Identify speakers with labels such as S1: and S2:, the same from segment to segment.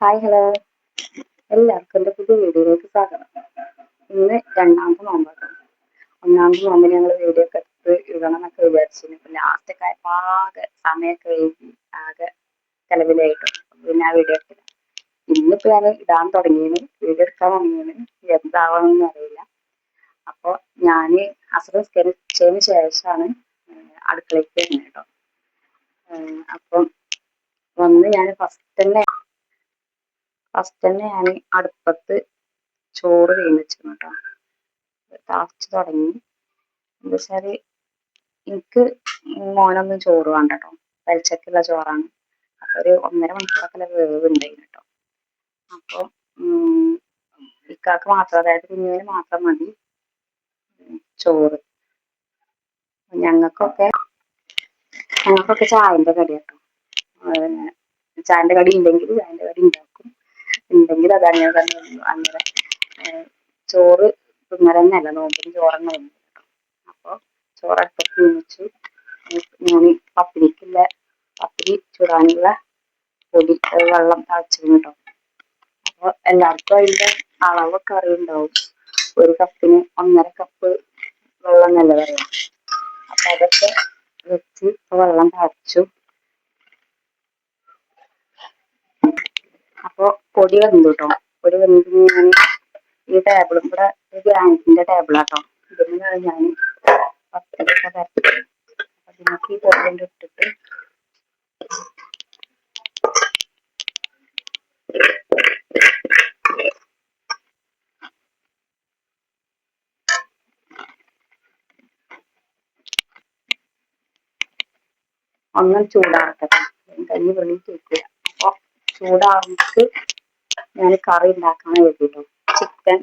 S1: Hi hello എല്ലാവർക്കും എന്റെ പുതിയ വീഡിയോയിലേക്ക് സ്വാഗതം. ഇന്ന് രണ്ടാമത്തെ നോമ്പാണ് ഒന്നാമത്തെ നോമ്പിന് ഞങ്ങൾ വീഡിയോ ഒക്കെ എടുത്ത് ഇടണം എന്നൊക്കെ വിചാരിച്ചിരുന്നു. ഇപ്പം ലാസ്റ്റ് ഒക്കെ ആയപ്പോൾ ആകെ സമയമൊക്കെ വൈകി ആകെ ചെലവിലായിട്ട്. പിന്നെ ആ വീഡിയോ എടുത്തില്ല ഇന്നിപ്പോ ഞാൻ ഇടാൻ തുടങ്ങിയത് വീഡിയോ എടുക്കാൻ തുടങ്ങിയത് എന്താവണമെന്ന് അറിയില്ല. അപ്പോൾ ഞാൻ അസുഖം സ്കരിച്ചതിന് ശേഷമാണ് അടുക്കളയ്ക്ക് വരുന്നത് കേട്ടോ. അപ്പം വന്ന് ഞാൻ ഫസ്റ്റ് തന്നെ ഫസ്റ്റ് തന്നെ ഞാൻ അടുപ്പത്ത് ചോറ് വേവിച്ചിരുന്നു കേട്ടോ തിളച്ച് തുടങ്ങി. എന്താ വെച്ചാൽ എനിക്ക് മോനൊന്നും ചോറ് വേണ്ട കേട്ടോ വെളിച്ചക്കുള്ള ചോറാണ്. അപ്പൊ ഒരു ഒന്നര മണിക്കൂറൊക്കെ വേവ് ഉണ്ടായിരുന്നു കേട്ടോ. അപ്പൊ ഇക്കാക്ക് മാത്രം അതായത് കുഞ്ഞിന് മാത്രം മതി. ചോറ്. ഞങ്ങൾക്കൊക്കെ ഞങ്ങൾക്കൊക്കെ ചായന്റെ കടി കേട്ടോ. ചായന്റെ കടി ഉണ്ടെങ്കിൽ ചായന്റെ കടി ഉണ്ടാക്കും ഉണ്ടെങ്കിൽ അത് അങ്ങനെ തന്നെ അങ്ങനെ ചോറ് തിന്നൽ തന്നെയല്ല നോമ്പിന് ചോറന്നെ വന്നു അപ്പോൾ ചോറടുപ്പത്ത് വെച്ചു ഞാൻ പത്തിരിക്കുള്ള പത്തിരി ചുടാനുള്ള പൊടി വെള്ളം തിളച്ചിരുന്നു കേട്ടോ. അപ്പോൾ എല്ലാവർക്കും അതിന്റെ അളവൊക്കെ അറിയുണ്ടാവും ഒരു കപ്പിന് ഒന്നര കപ്പ് വെള്ളം നല്ല പറയാം അപ്പൊ അതൊക്കെ വെച്ച് വെള്ളം തിളച്ചു. അപ്പൊ പൊടി വന്നു കേട്ടോ പൊടി വന്നിട്ട് ഞാൻ ഈ ടേബിളും കൂടെ ഗ്രാനൈറ്റിന്റെ ടേബിളാട്ടോ ഇതിനാണ് ഞാൻ അതിനൊക്കെ ഈ പൊടി ഇട്ടിട്ട് ഒന്നും ചൂടാക്കട്ടെ. കഞ്ഞി വെള്ളി കേൾക്കില്ല അപ്പൊ ചൂടാറുമ്പോൾ ഞാൻ കറി ഉണ്ടാക്കാൻ എഴുതിട്ടോ ചിക്കൻ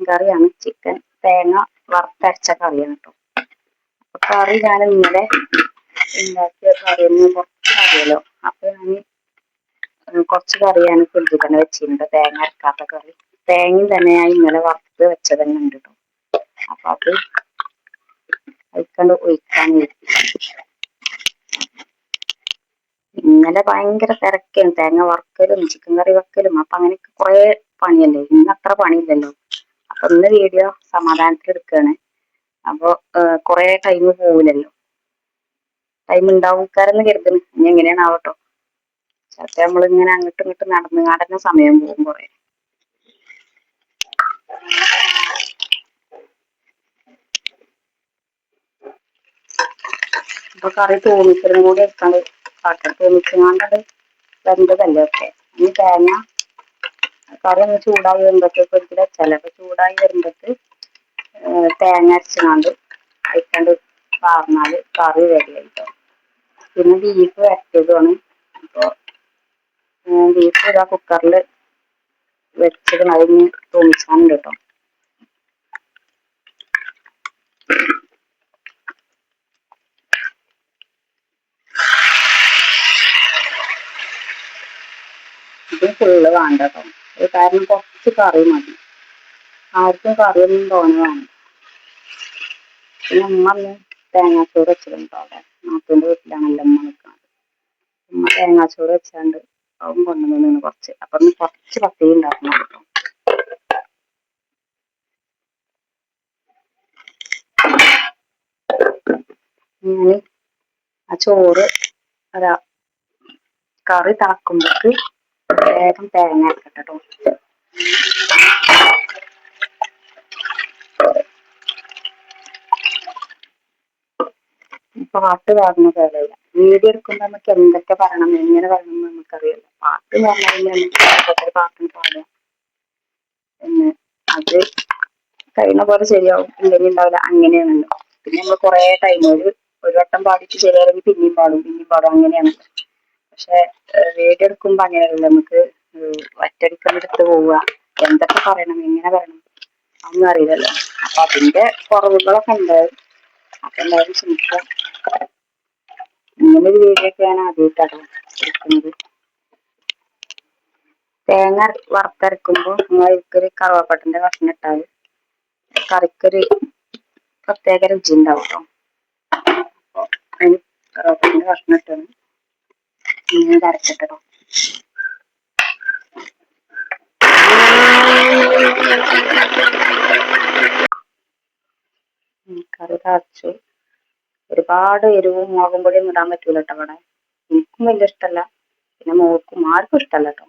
S1: കറിയാണ്. ചിക്കൻ തേങ്ങ വറുത്തരച്ച കറിയാണ് കേട്ടോ അപ്പൊ കറി ഞാൻ ഇന്നലെ ഉണ്ടാക്കിയ കറിയൊന്നും കുറച്ച് മതിയല്ലോ അപ്പൊ ഞാൻ കുറച്ച് കറി ഞാൻ ഫ്രിഡ്ജിൽ തന്നെ വെച്ചിട്ടുണ്ട്. തേങ്ങ അരക്കാത്ത കറി. തേങ്ങയും തന്നെ ഞാൻ ഇന്നലെ വറുത്ത് വെച്ചത് തന്നെ ഉണ്ട് കേട്ടോ അപ്പൊ അത് ഒഴിക്കണ്ട് ഒഴിക്കാൻ ഇന്നലെ ഭയങ്കര തിരക്കാണ് തേങ്ങ വറക്കലും ചിക്കൻ കറി വെക്കലും. അപ്പൊ അങ്ങനെയൊക്കെ കുറെ പണിയല്ലേ? ഇന്ന് അത്ര പണിയില്ലല്ലോ. അപ്പൊ ഇന്ന് വീഡിയോ സമാധാനത്തിൽ എടുക്കുകയാണ് അപ്പൊ കുറെ ടൈം പോവില്ലല്ലോ. ടൈം ഉണ്ടാവുക്കാരെന്ന് കരുതുന്നു. ഇനി എങ്ങനെയാണ് ആവട്ടോ? ചിലപ്പോ നമ്മളിങ്ങനെ അങ്ങോട്ടും ഇങ്ങോട്ടും നടന്നു നടന്ന സമയം പോകും കുറെ. അപ്പൊ കറി തോന്നിക്കലും കൂടി എടുക്കാണ്ട് പാത്രത്തിൽ മിച്ചങ്ങാണ്ടത് വെന്തതല്ലേ ഒക്കെ ഇനി തേങ്ങ കറി ഒന്ന് ചൂടായി വരുമ്പോഴത്തേക്ക് ഒരിക്കലും വെച്ചാലേ അപ്പൊ ചൂടായി വരുമ്പോഴത്ത് തേങ്ങ അരച്ചിങ്ങാണ്ട് അയക്കാണ്ട് പാർന്നാൽ കറി റെഡിയായിട്ടോ പിന്നെ ബീഫ് വരട്ടിയതുമാണ്. അപ്പോൾ ബീഫ് ഇതാ കുക്കറിൽ വെച്ചത് അതിന് തോന്നിച്ചാണ്ട് കേട്ടോ ഇത് ഫുള്ള് വേണ്ട കേട്ടോ കാരണം കുറച്ച് കറി മതി. ആർക്കും കറിയൊന്നും തോന്നെ വേണ്ട പിന്നെ ഉമ്മ ഒന്ന് തേങ്ങാച്ചോറ് വെച്ചിട്ടുണ്ട് അവിടെ? നാത്തൂന്റെ വീട്ടിലാണല്ലോ ഉമ്മ നിൽക്കുന്നത്. ഉമ്മ തേങ്ങാച്ചോറ് വെച്ചാണ്ട് അവൻ കൊണ്ടുവന്നു കുറച്ച്. അപ്പൊ കുറച്ച് പത്തിരി ഉണ്ടാക്കണം കേട്ടോ. ഞാൻ ആ ചോറ് അതാ കറി തിളക്കുമ്പോൾക്ക് വേഗം തേങ്ങ കേട്ടോ പാട്ട് പാടുന്ന പോലെയല്ല വീഡിയോ എടുക്കുമ്പോൾ നമുക്ക് എന്തൊക്കെ പറയണം എങ്ങനെ പറയണം എന്ന് നമുക്കറിയില്ല. പാട്ട് എന്ന് പറഞ്ഞാൽ നമുക്ക് പാട്ടും പാടാം പിന്നെ അത് കഴിയുന്ന പോലെ ശരിയാവും. ഇല്ലെങ്കിൽ ഉണ്ടാവില്ല. അങ്ങനെയാണല്ലോ. പിന്നെ നമ്മൾ കുറെ ടൈം ഒരു ഒരു വട്ടം പാടിച്ച് ശരിയാണെങ്കിൽ പിന്നെയും പാടും പിന്നെയും പാടും. അങ്ങനെയാണ് പക്ഷെ വീഡിയോ എടുക്കുമ്പോ അങ്ങനെയല്ല. നമുക്ക് ഒറ്റടിക്കലെടുത്ത് പോവുക. എന്തൊക്കെ പറയണം എങ്ങനെ പറയണം ഒന്നും അറിയില്ലല്ലോ. അപ്പൊ അതിന്റെ കുറവുകളൊക്കെ ഉണ്ടാവും അപ്പൊ എന്തായാലും ശ്രമിക്കാം ഇങ്ങനെ ഒരു വീഡിയോ ഒക്കെയാണ് ആദ്യമായിട്ടാണ് എടുക്കുന്നത്. തേങ്ങ വറുത്തരക്കുമ്പോൾ നിങ്ങൾക്കൊരു കറുവാപ്പട്ടന്റെ കഷ്ണം ഇട്ടാൽ കറിക്കൊരു പ്രത്യേക രുചി ഉണ്ടാവും കേട്ടോ അതിന് കറുവാപ്പട്ടന്റെ കഷ്ണം ഇട്ടാണ്. ഇങ്ങനെ അരച്ചിട്ടോ കറി തളച്ചു. ഒരുപാട് എരിവും മുളകും പൊടിയും ഇടാൻ പറ്റൂല കേട്ടോ അവിടെ എനിക്കും വലിയ ഇഷ്ടമല്ല പിന്നെ മോൾക്കും ആർക്കും ഇഷ്ടമല്ല കേട്ടോ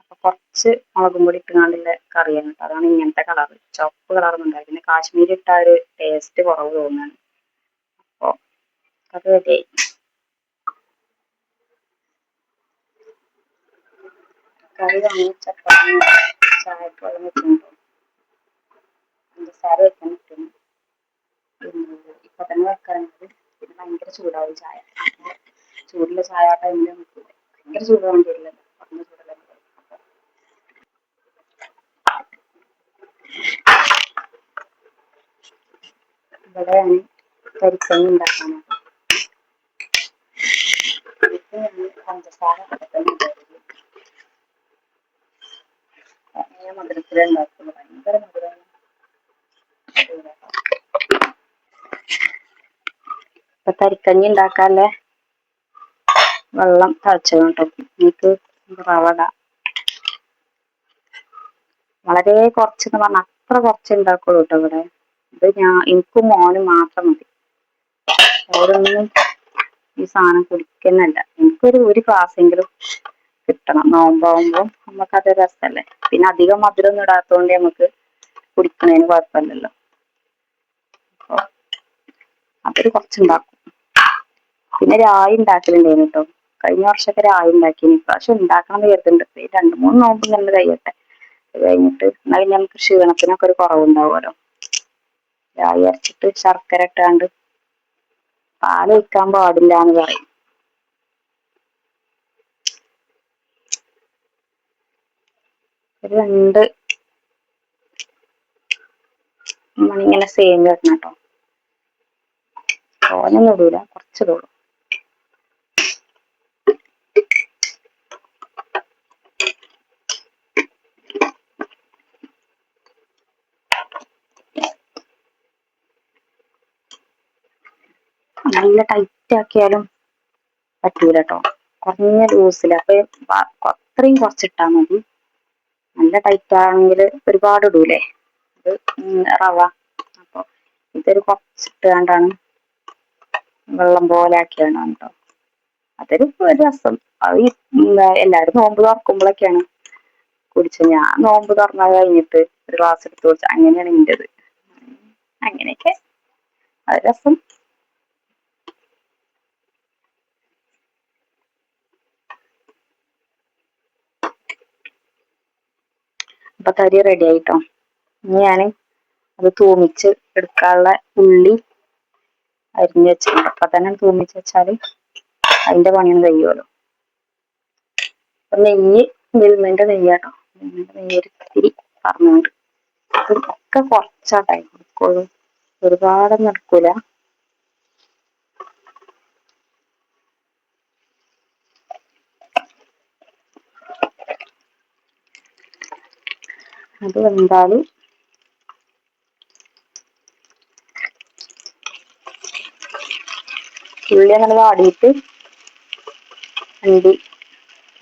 S1: അപ്പൊ കുറച്ച് മുളകും പൊടി ഇട്ടുകൊണ്ടുള്ള കറിയാണ് കേട്ടോ അതാണ് ഇങ്ങനത്തെ കളർ ചുവപ്പ് കളറൊന്നും ഉണ്ടായി പിന്നെ കാശ്മീരി ഇട്ട ഒരു ടേസ്റ്റ് കുറവ് തോന്നുന്നു അപ്പൊ കറി റെഡിയായി കറി വാങ്ങി ചപ്പാത്തി ചായക്ക് വെള്ളം വെക്കുന്നുണ്ടോ പഞ്ചസാര വെക്കാൻ പറ്റുന്നു ഇപ്പൊ തന്നെ വെക്കാറുണ്ട്. പിന്നെ ഭയങ്കര ചൂടാവും ചായ. ചൂടുള്ള ചായ ആ ടൈമിൽ നമുക്ക് ഭയങ്കര ചൂടാവാൻ വരില്ല കുറഞ്ഞ ചൂടല്ല. ഇവിടെയാണ് കരിക്കഞ്ഞി ഉണ്ടാക്കാനാണ് പഞ്ചസാര ഇപ്പൊ തരിക്കഞ്ഞി ഉണ്ടാക്കാല്ലേ? വെള്ളം തളിച്ചത് കേട്ടോ എനിക്ക് റവട. വളരെ കുറച്ചെന്ന് പറഞ്ഞാൽ അത്ര കുറച്ച് ഉണ്ടാക്കുള്ളൂ കേട്ടോ ഇവിടെ. ഇത് ഞാൻ എനിക്കും മോനും മാത്രം മതി. അവരൊന്നും ഈ സാധനം കുടിക്കുന്നല്ല എനിക്കൊരു ഒരു എങ്കിലും കിട്ടണം. നോമ്പാവുമ്പോ നമുക്കത് രസമല്ലേ പിന്നെ അധികം മധുരം ഒന്നും ഇടാത്തതുകൊണ്ട് നമുക്ക് കുടിക്കുന്നതിന് കുഴപ്പമില്ലല്ലോ. അതൊരു കുറച്ചുണ്ടാക്കും. പിന്നെ രായി ഉണ്ടാക്കലുണ്ടായിരുന്നു കേട്ടോ. കഴിഞ്ഞ വർഷമൊക്കെ രായി ഉണ്ടാക്കി ഇപ്രാവശ്യം ഉണ്ടാക്കണം എന്ന് കരുതുന്നുണ്ട്. രണ്ട് മൂന്ന് നോമ്പ് നമ്മൾ കഴിയട്ടെ. കഴിഞ്ഞിട്ട് എന്നാൽ നമുക്ക് ക്ഷീണത്തിനൊക്കെ ഒരു കുറവുണ്ടാവുമല്ലോ. രായി അരച്ചിട്ട് ശർക്കര ഇട്ടാണ്ട് പാൽ ഒഴിക്കാൻ പാടില്ല എന്ന് പറയും. രണ്ട് മണിങ്ങനെ സെയിം വരണം കേട്ടോ തോനൊന്നും ഇടൂല കുറച്ച് തോളും നല്ല ടൈറ്റ് ആക്കിയാലും പറ്റൂല കേട്ടോ കുറഞ്ഞ ലൂസിൽ അപ്പൊ അത്രയും കുറച്ചിട്ടാ മതി. നല്ല ടൈറ്റ് ആണെങ്കിൽ ഒരുപാട് ഇടൂലേ? ഇത് റവ. അപ്പൊ ഇതൊരു കുറച്ചിട്ടാണ്ടാണ് വെള്ളം പോലെ ആക്കിയാണ് കേട്ടോ അതൊരു രസം. അത് എല്ലാരും നോമ്പ് തുറക്കുമ്പോഴൊക്കെയാണ് കുടിച്ചത്. ഞാൻ നോമ്പ് തുറന്ന കഴിഞ്ഞിട്ട് ഒരു ഗ്ലാസ് എടുത്ത് കുടിച്ച അങ്ങനെയാണ് എന്റെത് അങ്ങനെയൊക്കെ. അത് രസം. അപ്പൊ തരി റെഡി ആയിട്ടോ? ഇനി ഞാൻ അത് തൂമിച്ച് എടുക്കാനുള്ള ഉള്ളി അരിഞ്ഞു വെച്ചിട്ടുണ്ട്. അപ്പൊ തന്നെ തൂമിച്ച് വെച്ചാൽ അതിന്റെ പണിയും കഴിയുമല്ലോ അപ്പൊ നെയ്യ് മിൽമന്റെ നെയ്യാട്ടോ. മിൽമന്റെ നെയ്യ് ഒരിത്തിരി പറഞ്ഞുകൊണ്ട് ഒക്കെ കുറച്ചാട്ടായി കൊടുക്കുള്ളൂ. ഒരുപാടൊന്നും എടുക്കൂല. അത് വെന്താൽ ഉള്ളി അങ്ങനെ വാടിയിട്ട് അണ്ടി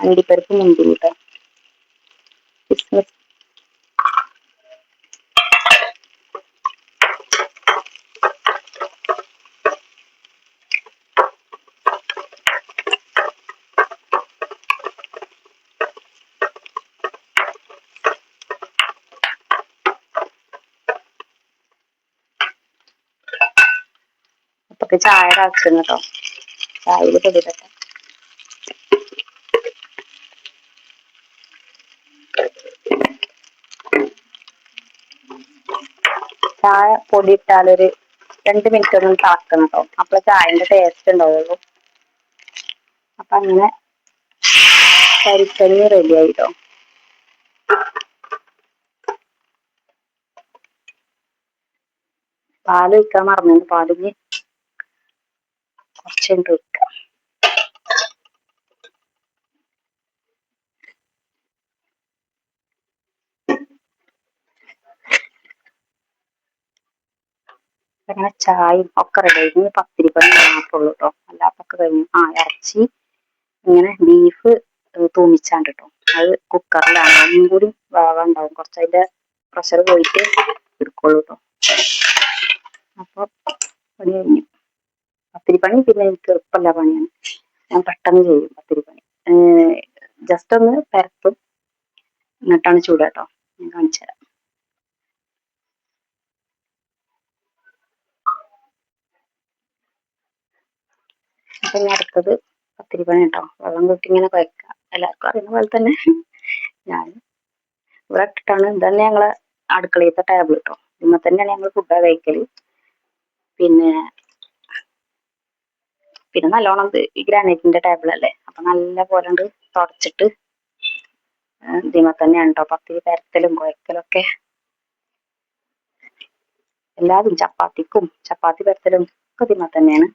S1: അണ്ടിപ്പരിപ്പ് മുന്തിരി കേട്ടോ അപ്പൊക്ക് ചായ ആവശ്യം കേട്ടോ ചായയിൽ പൊടിയിട്ടെ ചായ പൊടി ഇട്ടാലൊരു രണ്ട് മിനിറ്റ് ഒന്ന് താക്കണം കേട്ടോ അപ്പൊ ചായന്റെ ടേസ്റ്റ് ഉണ്ടാവുള്ളൂ. അപ്പൊ അങ്ങനെ കരിക്കഞ്ഞി റെഡി ആയിട്ടോ? പാൽ ഒഴിക്കാൻ മറന്നു പാലിന് കുറച്ചുണ്ട് ഒഴിക്കാം അങ്ങനെ ചായയും ഒക്കെ റെഡി ആയി. ഇനി പത്തിരി പണി മാത്രമുള്ളൂ കേട്ടോ അല്ലാത്തൊക്കെ കഴിഞ്ഞു ആ ഇറച്ചി ഇങ്ങനെ ബീഫ് തൂമിച്ചാണ്ട് കേട്ടോ അത് കുക്കറിലാണ് അതും കൂടി വേവുണ്ടാവും. കുറച്ച് അതിന്റെ പ്രഷർ പോയിട്ട് എടുക്കുള്ളൂ കേട്ടോ അപ്പൊ കഴിഞ്ഞു. പത്തിരി പണി പിന്നെ എനിക്ക് എളുപ്പമല്ല പണിയാണ്. ഞാൻ പെട്ടെന്ന് ചെയ്യും പത്തിരി പണി. ജസ്റ്റ് ഒന്ന് പരത്തും. എന്നിട്ടാണ് ചൂട് കേട്ടോ. ഞാൻ കാണിച്ചു തരാം. അപ്പൊ ഞാൻ അടുത്തത് പത്തിരി പണി കേട്ടോ. വെള്ളം കൂട്ടി ഇങ്ങനെ കുഴക്കുക. എല്ലാവർക്കും അറിയുന്ന പോലെ തന്നെ ഞാൻ ഇവിടെ ഇട്ടിട്ടാണ്. ഇതന്നെ ഞങ്ങളെ അടുക്കളയിലത്തെ ടേബിൾ കേട്ടോ. ഇന്ന് തന്നെയാണ് ഞങ്ങൾ ഫുഡ് കഴിക്കൽ. പിന്നെ പിന്നെ നല്ലോണം ഈ ഗ്രാനൈറ്റിന്റെ ടേബിൾ അല്ലേ? അപ്പൊ നല്ല പോലെ തുടച്ചിട്ട് ഇതിമ തന്നെയാണ് കേട്ടോ പത്തിരി പരത്തലും കുഴക്കലും ഒക്കെ. എല്ലാതും ചപ്പാത്തിക്കും ചപ്പാത്തി പരത്തലും ഒക്കെ ഇതിമ തന്നെയാണ്.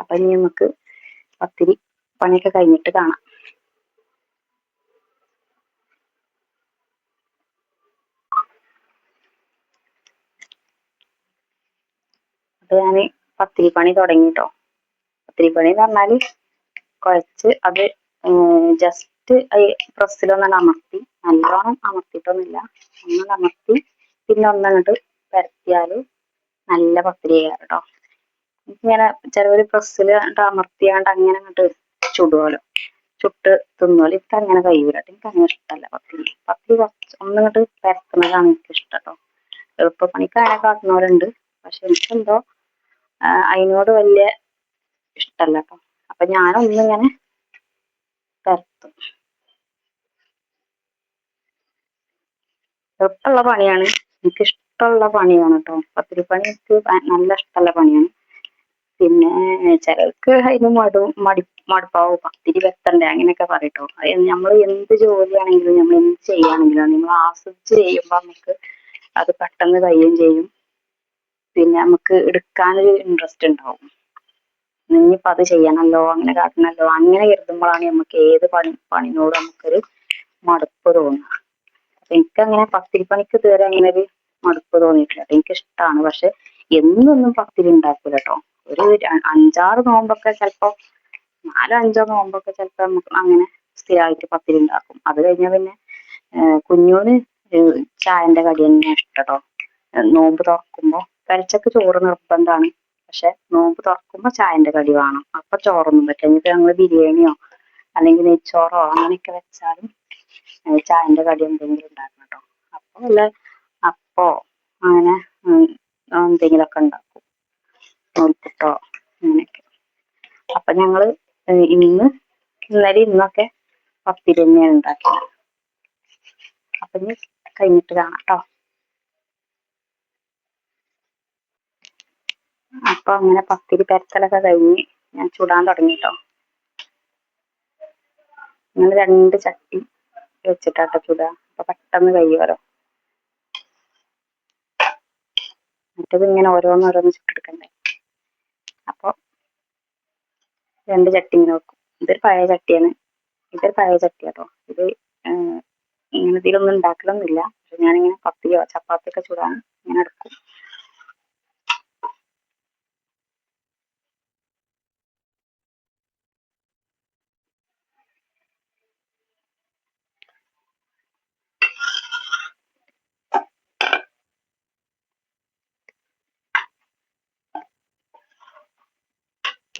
S1: അപ്പൊ ഇനി നമുക്ക് പത്തിരി പണിയൊക്കെ കഴിഞ്ഞിട്ട് കാണാം. അപ്പൊ ഞാൻ പത്തിരി പണി തുടങ്ങിട്ടോ. പത്തിരി പണി എന്ന് പറഞ്ഞാൽ കുഴച്ച് അത് ജസ്റ്റ് പ്രസ്സിലൊന്നാണ് അമർത്തി നല്ലോണം അമർത്തിയിട്ടൊന്നുമില്ല. ഒന്ന് അമർത്തി പിന്നെ ഒന്നങ്ങോട്ട് പരത്തിയാൽ നല്ല പത്തിരി കേട്ടോ ഇങ്ങനെ ചിലവര് പ്രസ്സിൽ അമർത്തിയാണ്ട് അങ്ങനെ അങ്ങോട്ട് ചുടുവല്ലോ ചുട്ട് തിന്നുമല്ലോ എനിക്ക് അങ്ങനെ കഴിയൂലട്ടോ എനിക്ക് അങ്ങനെ ഇഷ്ടമല്ല പത്തിരി. പത്തിരി കുറച്ച് ഒന്നിങ്ങോട്ട് പരത്തുന്നതാണ് എനിക്ക് ഇഷ്ടം കേട്ടോ എളുപ്പപ്പണിക്ക് അങ്ങനെ കാട്ടുന്നവരുണ്ട്. പക്ഷെ എനിക്കെന്തോ അതിനോട് വലിയ ഇഷ്ടമല്ല കേട്ടോ അപ്പൊ ഞാനൊന്നിങ്ങനെ പരത്തും എളുപ്പമുള്ള പണിയാണ്. എനിക്ക് ഇഷ്ടമുള്ള പണിയാണ് കേട്ടോ പത്തിരി പണി എനിക്ക് നല്ല ഇഷ്ടമുള്ള പണിയാണ്. പിന്നെ ചിലർക്ക് അതിന് മടു മടി മടുപ്പാവും. പത്തിരി വെത്തണ്ടേ അങ്ങനെയൊക്കെ പറയട്ടോ. നമ്മൾ എന്ത് ജോലിയാണെങ്കിലും നമ്മൾ എന്ത് ചെയ്യുകയാണെങ്കിലും നമ്മൾ ആസ്വദിച്ച് ചെയ്യുമ്പോൾ നമുക്ക് അത് പെട്ടെന്ന് കഴിയുകയും ചെയ്യും. പിന്നെ നമുക്ക് എടുക്കാനൊരു ഇൻട്രസ്റ്റ് ഉണ്ടാവും. ഇനിയിപ്പോ അത് ചെയ്യണമല്ലോ അങ്ങനെ കാട്ടണല്ലോ അങ്ങനെ കരുതുമ്പോഴാണ് നമുക്ക് ഏത് പണി പണിനോട് നമുക്കൊരു മടുപ്പ് തോന്നുക. അപ്പൊ എനിക്കങ്ങനെ പത്തിരിപ്പണിക്ക് ഇതുവരെ അങ്ങനെ ഒരു മടുപ്പ് തോന്നിയിട്ടില്ല. എനിക്ക് ഇഷ്ടമാണ് പക്ഷെ എന്നൊന്നും പത്തിരി ഉണ്ടാക്കൂല കേട്ടോ ഒരു അഞ്ചാറ് നോമ്പൊക്കെ ചിലപ്പോ നാലോ അഞ്ചോ നോമ്പൊക്കെ ചിലപ്പോ നമുക്ക് അങ്ങനെ സ്ഥിരമായിട്ട് പത്തിരി ഉണ്ടാക്കും. അത് കഴിഞ്ഞാൽ പിന്നെ കുഞ്ഞൂന് ചായന്റെ കടി തന്നെ ഇഷ്ടം കേട്ടോ നോമ്പ് തുറക്കുമ്പോ കഴിച്ചക്ക് ചോറ് നിർബന്ധമാണ് പക്ഷെ നോമ്പ് തുറക്കുമ്പോൾ ചായന്റെ കടി വേണം. അപ്പൊ ചോറൊന്നും പറ്റില്ല. ഇനിയിപ്പോ ഞങ്ങൾ ബിരിയാണിയോ അല്ലെങ്കിൽ നെയ്ച്ചോറോ അങ്ങനെയൊക്കെ വെച്ചാലും ചായന്റെ കടി എന്തെങ്കിലും ഉണ്ടാക്കണം കേട്ടോ അപ്പൊ വല്ല അപ്പോ അങ്ങനെ എന്തെങ്കിലുമൊക്കെ ഉണ്ടാക്കും. നൂൽപ്പുട്ടോ അങ്ങനെയൊക്കെ. അപ്പൊ ഞങ്ങൾ ഇന്ന് ഇന്നലെ ഇന്നൊക്കെ പത്തിരി തന്നെയാണ് ഉണ്ടാക്കിയത്. അപ്പൊ ഇനി കഴിഞ്ഞിട്ട് കാണാം കേട്ടോ അപ്പൊ അങ്ങനെ പത്തിരി പരത്തലൊക്കെ കഴിഞ്ഞ് ഞാൻ ചുടാൻ തുടങ്ങിട്ടോ. അങ്ങനെ രണ്ട് ചട്ടി വെച്ചിട്ടാട്ടോ ചുടുക അപ്പൊ പെട്ടെന്ന് കഴിയുമല്ലോ മറ്റത് ഇങ്ങനെ ഓരോന്നോരോന്ന് ചുട്ടെടുക്കണ്ടേ. അപ്പൊ രണ്ട് ചട്ടി ഇങ്ങനെ വെക്കും. ഇതൊരു പഴയ ചട്ടിയാണ്. ഇതൊരു പഴയ ചട്ടി കേട്ടോ ഇത് ഇങ്ങനെ ഇതിലൊന്നും ഉണ്ടാക്കലൊന്നുമില്ല. പക്ഷെ ഞാനിങ്ങനെ പത്തിരിയോ ചപ്പാത്തിയൊക്കെ ചുടാൻ ഇങ്ങനെ എടുക്കും.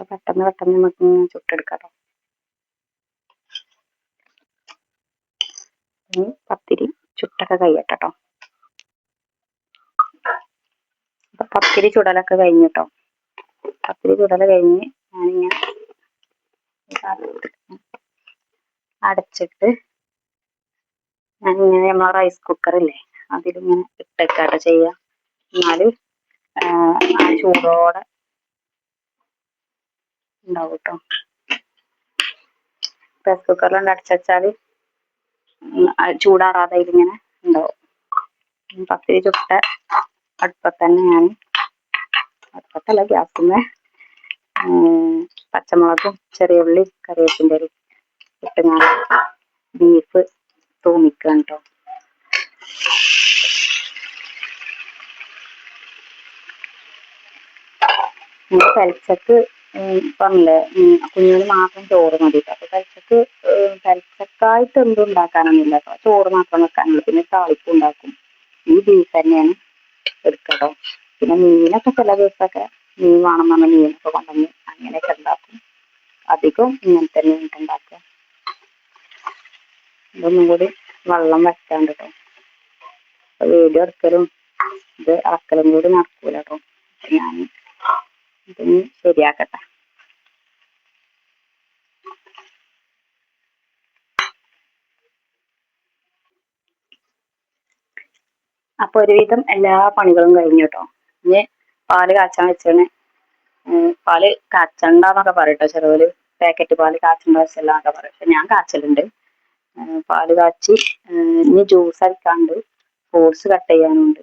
S1: അപ്പൊ പെട്ടെന്ന് പെട്ടെന്ന് നമുക്ക് ചുട്ടെടുക്കാം ഇനി പത്തിരി ചുട്ടൊക്കെ കഴിയട്ടോ അപ്പൊ പത്തിരി ചുടലൊക്കെ കഴിഞ്ഞിട്ടോ. പത്തിരി ചുടല കഴിഞ്ഞ് ഞാനിങ്ങനെ അടച്ചിട്ട് ഞാനിങ്ങനെ നമ്മളെ റൈസ് കുക്കറില്ലേ അതിലിങ്ങനെ ഇട്ടേക്കാട്ടോ ചെയ്യാം. എന്നാൽ ആ ചൂടോടെ ഉണ്ടാവും കേട്ടോ പ്രസ് കുക്കറിലുണ്ട് അടച്ചാൽ ചൂടാറാതെ ഇതിങ്ങനെ ഉണ്ടാവും. പത്തിരി ചുട്ട അടുപ്പത്ത് തന്നെ ഞാൻ അടുപ്പത്തല്ല ഗ്യാസിന്ന് പച്ചമുളകും ചെറിയ ഉള്ളി കറിവേപ്പിന്റെ ഇട്ട് ഞാൻ ബീഫ് തൂമിക്കാൻ കേട്ടോ പെൽച്ചക്ക് പറഞ്ഞില്ലേ? കുഞ്ഞിന് മാത്രം ചോറ് മതി. അപ്പൊ പെൽച്ചക്ക് പെൽച്ചക്കായിട്ട് എന്തും ഉണ്ടാക്കാനൊന്നുമില്ല. കേട്ടോ ചോറ് മാത്രം വെക്കാനുള്ളൂ. പിന്നെ താളിപ്പ് ഉണ്ടാക്കും. ഈ ബീഫ് തന്നെയാണ് എടുക്കട്ടോ പിന്നെ മീനൊക്കെ ചില ദിവസമൊക്കെ മീൻ വേണം പറഞ്ഞ മീനൊക്കെ കൊണ്ടുവന്ന് അങ്ങനെയൊക്കെ ഉണ്ടാക്കും. അധികം ഇങ്ങനെ തന്നെ ഉണ്ടാക്കുക. ഇതൊന്നും കൂടി വെള്ളം വെക്കാണ്ട് കേട്ടോ വീഡിയോ എടുക്കലും ഇത് അളക്കലും കൂടി നടക്കൂല കേട്ടോ ഞാൻ ഇതൊന്ന് ശരിയാക്കട്ടെ. അപ്പൊ ഒരുവിധം എല്ലാ പണികളും കഴിഞ്ഞു കേട്ടോ ഇനി പാൽ കാച്ചാൻ വെച്ചാണ്. പാൽ കാച്ചണ്ടെന്നൊക്കെ പറയട്ടോ ചെറുപോലെ പാക്കറ്റ് പാൽ കാച്ചണ്ട വെച്ചല്ല എന്നൊക്കെ പറയും. പക്ഷെ ഞാൻ കാച്ചലുണ്ട്. പാൽ കാച്ചി ഇനി ജ്യൂസ് അടിക്കാണ്ട് ഫ്രൂട്ട്സ് കട്ട് ചെയ്യാനുണ്ട്.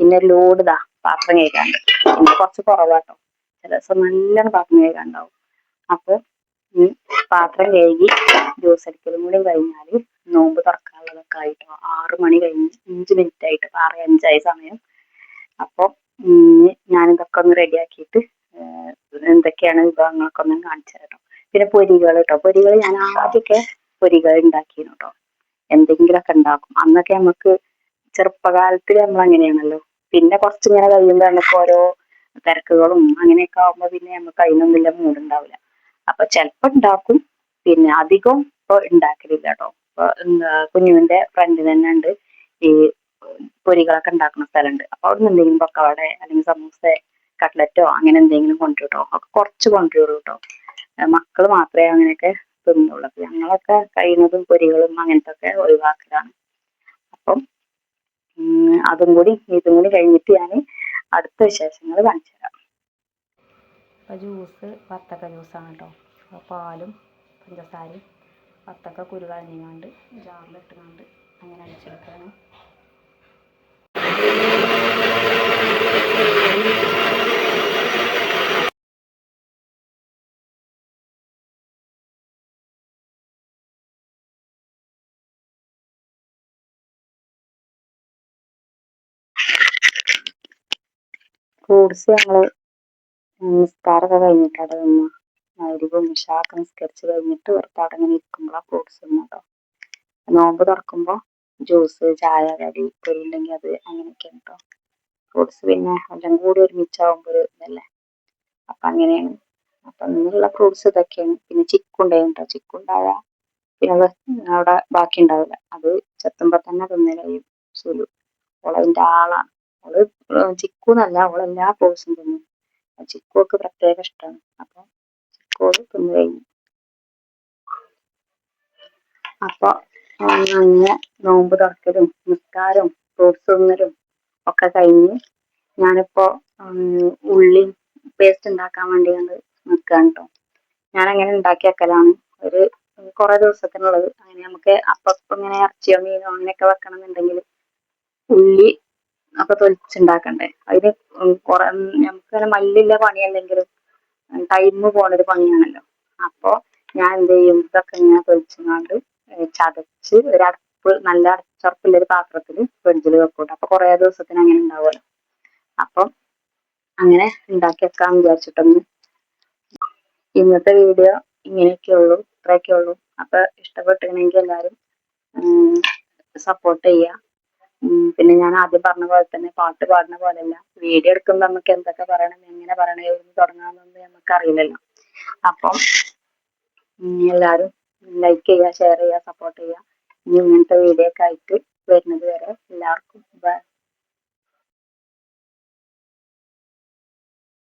S1: പിന്നെ ലോഡ് ഇതാ പാത്രം കഴിക്കാണ്ട് പിന്നെ കുറച്ച് കുറവാട്ടോ ദിവസം നല്ലോണം പാത്രം കഴുകാണ്ടാവും അപ്പൊ ഈ പാത്രം കഴുകി ജ്യൂസ് അടിക്കലും കൂടി കഴിഞ്ഞാൽ നോമ്പ് തുറക്കാനുള്ളതൊക്കെ ആയിട്ടോ ആറ് മണി കഴിഞ്ഞ് അഞ്ച് മിനിറ്റ് ആയിട്ട് ആറ് അഞ്ചായ സമയം. അപ്പോൾ ഞാനിതൊക്കെ ഒന്ന് റെഡിയാക്കിയിട്ട് എന്തൊക്കെയാണ് വിഭവങ്ങളൊക്കെ ഒന്ന് കാണിച്ചു തരാം പിന്നെ പൊരികൾ കേട്ടോ പൊരികൾ ഞാൻ ആദ്യമൊക്കെ പൊരികൾ ഉണ്ടാക്കിയിരുന്നു കേട്ടോ എന്തെങ്കിലുമൊക്കെ ഉണ്ടാക്കും. അന്നൊക്കെ നമുക്ക് ചെറുപ്പകാലത്തിൽ നമ്മൾ അങ്ങനെയാണല്ലോ പിന്നെ കുറച്ചിങ്ങനെ കഴിയുമ്പോൾ നമുക്ക് ഓരോ തിരക്കുകളും അങ്ങനെയൊക്കെ ആകുമ്പോൾ പിന്നെ നമുക്ക് അതിനൊന്നുമില്ല മൂടുണ്ടാവില്ല അപ്പൊ ചിലപ്പോ ഉണ്ടാക്കും പിന്നെ അധികം ഇപ്പൊ ഉണ്ടാക്കലില്ല കേട്ടോ ഇപ്പൊ കുഞ്ഞുവിന്റെ ഫ്രണ്ട് തന്നെ ഉണ്ട് ഈ പൊരികളൊക്കെ ഉണ്ടാക്കുന്ന സ്ഥലമുണ്ട് അപ്പൊ അവിടെ നിന്ന് എന്തെങ്കിലും പക്കവട അല്ലെങ്കിൽ സമൂസ കട്ട്ലറ്റോ അങ്ങനെ എന്തെങ്കിലും കൊണ്ടുവരും ഒക്കെ കുറച്ച് കൊണ്ടുവരും കേട്ടോ മക്കൾ മാത്രമേ അങ്ങനെയൊക്കെ തിന്നുള്ളൂ. ഞങ്ങളൊക്കെ കഴിയുന്നതും പൊരികളും അങ്ങനത്തെ ഒക്കെ ഒഴിവാക്കലാണ്. അപ്പം അതും കൂടി ഇതും കൂടി കഴിഞ്ഞിട്ട് ഞാൻ അടുത്ത വിശേഷങ്ങൾ കാണിച്ചു തരാം. അപ്പോൾ ജ്യൂസ് വത്തക്ക ജ്യൂസാണ് കേട്ടോ പാലും പഞ്ചസാരയും വത്തക്ക കുരു കളഞ്ഞുകൊണ്ട് ജാറിലിട്ടുകൊണ്ട് അങ്ങനെ അടിച്ചെടുക്കുകയാണ് ഫ്രൂട്ട്സ് ഞങ്ങൾ നിസ്കാരമൊക്കെ അവിടെ നിന്ന് മരുവും നിഷാക്ക് നിസ്കരിച്ച് കഴിഞ്ഞിട്ട് വെറുതെ അവിടെ ഇങ്ങനെ ഇരിക്കുമ്പോഴാണ് ഫ്രൂട്ട്സ് തിന്ന കേട്ടോ നോമ്പ് തുറക്കുമ്പോൾ ജ്യൂസ് ചായ കടി പൊരി ഉണ്ടെങ്കിൽ അത് അങ്ങനെയൊക്കെയാണ് കേട്ടോ ഫ്രൂട്ട്സ് പിന്നെ എല്ലാം കൂടി ഒരുമിച്ചാവുമ്പോൾ ഒരു ഇതല്ലേ? അപ്പം അങ്ങനെയാണ്. അപ്പം ഇന്നുള്ള ഫ്രൂട്ട്സ് ഇതൊക്കെയാണ്. പിന്നെ ചിക്കു ഉണ്ടായിരുന്നു കേട്ടോ ചിക്കു ഉണ്ടായാൽ പിന്നെ അവിടെ ബാക്കി ഉണ്ടാവില്ല അത് ചെത്തുമ്പോൾ തന്നെ തിന്നലായി സുലു. ഓളതിന്റെ ആളാണ്. അവൾ ചിക്കു എന്നല്ല അവൾ എല്ലാ ഫ്രൂട്ട്സും തിന്നും. ചിക്കുവൊക്കെ പ്രത്യേക ഇഷ്ടമാണ് അപ്പൊ ചിക്കോട് തിന്നു കഴിഞ്ഞു. അപ്പൊ അങ്ങനെ നോമ്പ് തുറക്കലും നിസ്കാരവും ഫ്രൂട്ട്സ് തിന്നലും ഒക്കെ കഴിഞ്ഞ് ഞാനിപ്പോ ഉള്ളി പേസ്റ്റ് ഉണ്ടാക്കാൻ വേണ്ടി ഞങ്ങൾ നിൽക്കുകയാണ് കേട്ടോ ഞാൻ അങ്ങനെ ഉണ്ടാക്കി വെക്കലാണ്. ഒരു കുറെ ദിവസത്തിനുള്ളത്. അങ്ങനെ നമുക്ക് അപ്പം ഇങ്ങനെ ഇറച്ചിയോ മീനോ അങ്ങനെയൊക്കെ വെക്കണം ഉള്ളി അപ്പൊ തൊലിച്ചുണ്ടാക്കണ്ടേ? അതിന് കുറെ നമുക്ക് മല്ലില്ല പണി പണിയല്ലെങ്കിലും ടൈം പോണൊരു പണിയാണല്ലോ. അപ്പൊ ഞാൻ എന്ത് ചെയ്യും? ഇതൊക്കെ ഇങ്ങനെ തൊലിച്ചുകൊണ്ട് ചതച്ച് ഒരു അടപ്പ് നല്ല അടച്ചുറപ്പുള്ള ഒരു പാത്രത്തിൽ ഫ്രിഡ്ജിൽ വെക്കൂട്ടോ. അപ്പൊ കുറെ ദിവസത്തിന് അങ്ങനെ ഉണ്ടാവുമല്ലോ. അപ്പൊ അങ്ങനെ ഉണ്ടാക്കി വെക്കാൻ വിചാരിച്ചിട്ടൊന്ന് ഇന്നത്തെ വീഡിയോ ഇങ്ങനെയൊക്കെ ഉള്ളൂ ഇത്രയൊക്കെ ഉള്ളൂ അപ്പൊ ഇഷ്ടപ്പെട്ടിരുന്നെങ്കിൽ എല്ലാവരും സപ്പോർട്ട് ചെയ്യുക. പിന്നെ ഞാൻ ആദ്യം പറഞ്ഞ പോലെ തന്നെ പാട്ട് പാടുന്ന പോലെയല്ല. വീഡിയോ എടുക്കുമ്പോൾ നമുക്ക് എന്തൊക്കെ പറയണം എങ്ങനെ പറയണം എവിടെ തുടങ്ങാമെന്നൊന്നും നമുക്ക് അറിയില്ലല്ലോ. അപ്പം എല്ലാവരും ലൈക്ക് ചെയ്യുക ഷെയർ ചെയ്യുക സപ്പോർട്ട് ചെയ്യുക. ഇനി ഇങ്ങനത്തെ വീഡിയോ ഒക്കെ ആയിട്ട് വരുന്നത് വരെ എല്ലാവർക്കും